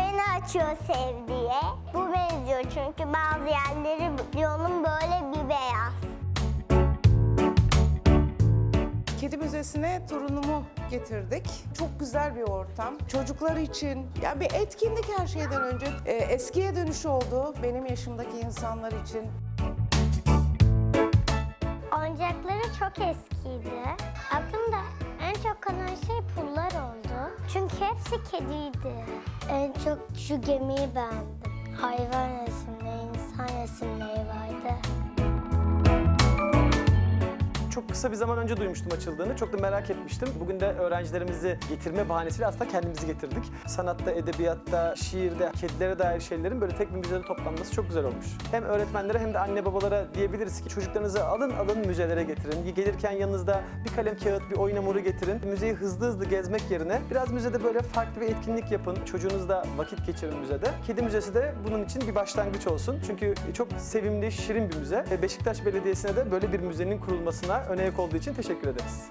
açıyor sevdiye. Bu benziyor çünkü bazı yerleri yolun böyle bir beyaz. Kedi Müzesi'ne torunumu getirdik. Çok güzel bir ortam. Çocuklar için ya bir etkinlik her şeyden önce. Ee, eskiye dönüş oldu benim yaşımdaki insanlar için. Oyuncakları çok eskiydi. Çünkü hepsi kediydi. En çok şu gemiyi beğendim. Hayvan Çok kısa bir zaman önce duymuştum açıldığını. Çok da merak etmiştim. Bugün de öğrencilerimizi getirme bahanesiyle aslında kendimizi getirdik. Sanatta, edebiyatta, şiirde, kedilere dair şeylerin böyle tek bir müzede toplanması çok güzel olmuş. Hem öğretmenlere hem de anne babalara diyebiliriz ki çocuklarınızı alın alın müzelere getirin. Gelirken yanınızda bir kalem kağıt, bir oyun hamuru getirin. Müzeyi hızlı hızlı gezmek yerine biraz müzede böyle farklı bir etkinlik yapın. Çocuğunuzla vakit geçirin müzede. Kedi Müzesi de bunun için bir başlangıç olsun. Çünkü çok sevimli, şirin bir müze. Beşiktaş Belediyesi'ne de böyle bir müzenin kurulmasına öne ek olduğu için teşekkür ederiz.